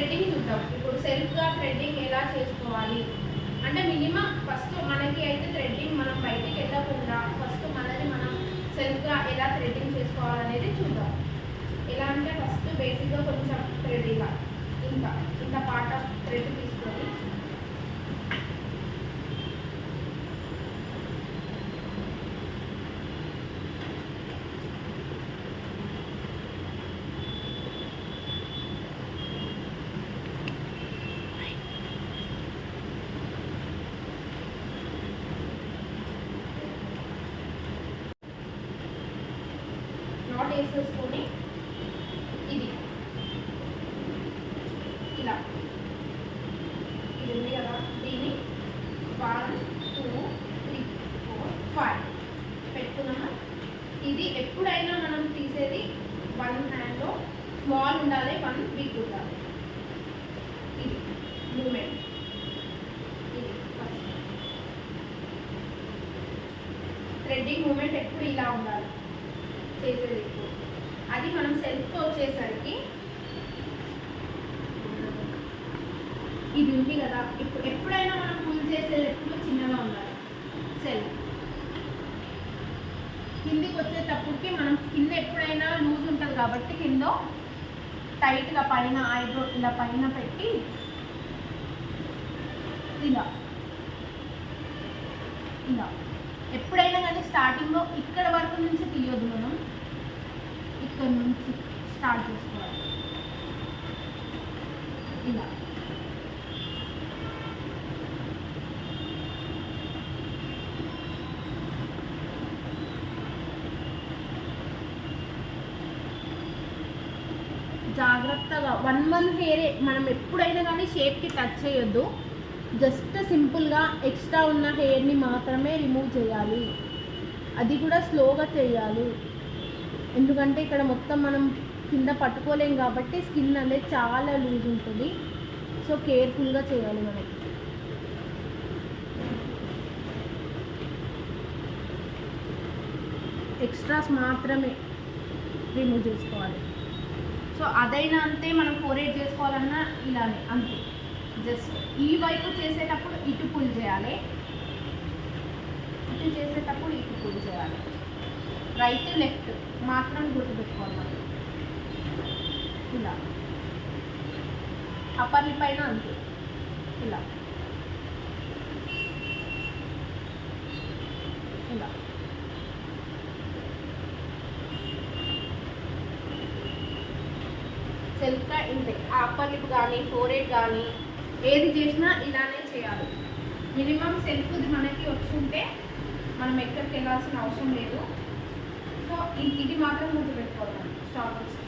Threading చూద్దాం. ఇప్పుడు సెల్ఫ్గా థ్రెడ్డింగ్ ఎలా చేసుకోవాలి? అంటే మినిమం ఫస్ట్ మనకి అయితే థ్రెడ్డింగ్ మనం బయటికి వెళ్ళకుండా ఫస్ట్ మనది మనం సెల్ఫ్గా ఎలా థ్రెడ్డింగ్ చేసుకోవాలనేది చూద్దాం. ఎలా అంటే ఫస్ట్ బేసిక్గా కొంచెం థ్రెడ్ ఇంకా ఇంత ఇంత పార్ట్ ఆఫ్ థ్రెడ్ తీసుకొని వేసేసుకొని ఇది. ఇలా. ఇది ఉంది కదా. దీన్ని one two three four five పెట్టుకున్నాము? ఇది ఎప్పుడైనా మనం తీసేది వన్ హ్యాండ్లో స్మాల్ ఉండాలి వన్ బిగ్ ఉండాలి. ఇది మూమెంట్ ఇది ఫస్ట్ థ్రెడ్డింగ్ మూమెంట్ ఎప్పుడు ఇలా ఉండాలి. చేసేది అది మనం సెల్ఫ్తో వచ్చేసరికి ఇది ఉంది కదా. ఇప్పుడు ఎప్పుడైనా మనం ఫుల్ చేసేది ఎప్పుడు చిన్నగా ఉండాలి. సెల్ఫ్ కిందికి వచ్చేటప్పటికి మనం కింద ఎప్పుడైనా లూజ్ ఉంటుంది కాబట్టి కింద టైట్గా పైన ఐబ్రో ఇలా పైన పెట్టి ఇలా. ఇలా. ఎప్పుడైనా కానీ స్టార్టింగ్లో ఇక్కడ వరకు నుంచి తీయొద్దు మనం. ఇక్కడ నుంచి స్టార్ట్ చేసుకోవాలి. ఇలా. జాగ్రత్తగా. వన్ మంత్ హెయిర్ మనం ఎప్పుడైనా కానీ షేప్కి టచ్ చేయొద్దు. జస్ట్ సింపుల్గా ఎక్స్ట్రా ఉన్న హెయిర్ని మాత్రమే రిమూవ్ చేయాలి. అది కూడా స్లోగా చేయాలి. ఎందుకంటే ఇక్కడ మొత్తం మనం కింద పట్టుకోలేం కాబట్టి స్కిన్ అనేది చాలా లూజ్ ఉంటుంది. సో కేర్ఫుల్గా చేయాలి మనం. ఎక్స్ట్రాస్ మాత్రమే రిమూవ్ చేసుకోవాలి. సో అదైనా అంతే మనం ఫోరేట్ చేసుకోవాలన్నా ఇలానే అంతే. జస్ట్ ఈ వైపు చేసేటప్పుడు ఇటు పుల్ చేయాలి. ఇటు చేసేటప్పుడు ఇటు పుల్ చేయాలి. రైట్ లెఫ్ట్ మాత్రం గుర్తుపెట్టుకోవాలి ఇలా. అప్పర్ పైన అంతే. ఇలా. ఇలా. సెల్ఫ్గా ఇంతే. ఆ అప్పర్ లిప్ కానీ ఫోరెడ్ కానీ ఏది చేసినా ఇలానే చేయాలి. మినిమం సెల్ఫ్ది మనకి వచ్చుంటే మనం ఎక్కడికి వెళ్ళాల్సిన అవసరం లేదు. సో ఇది మాత్రం గుర్తుపెట్టుకోవాలి. స్టాప్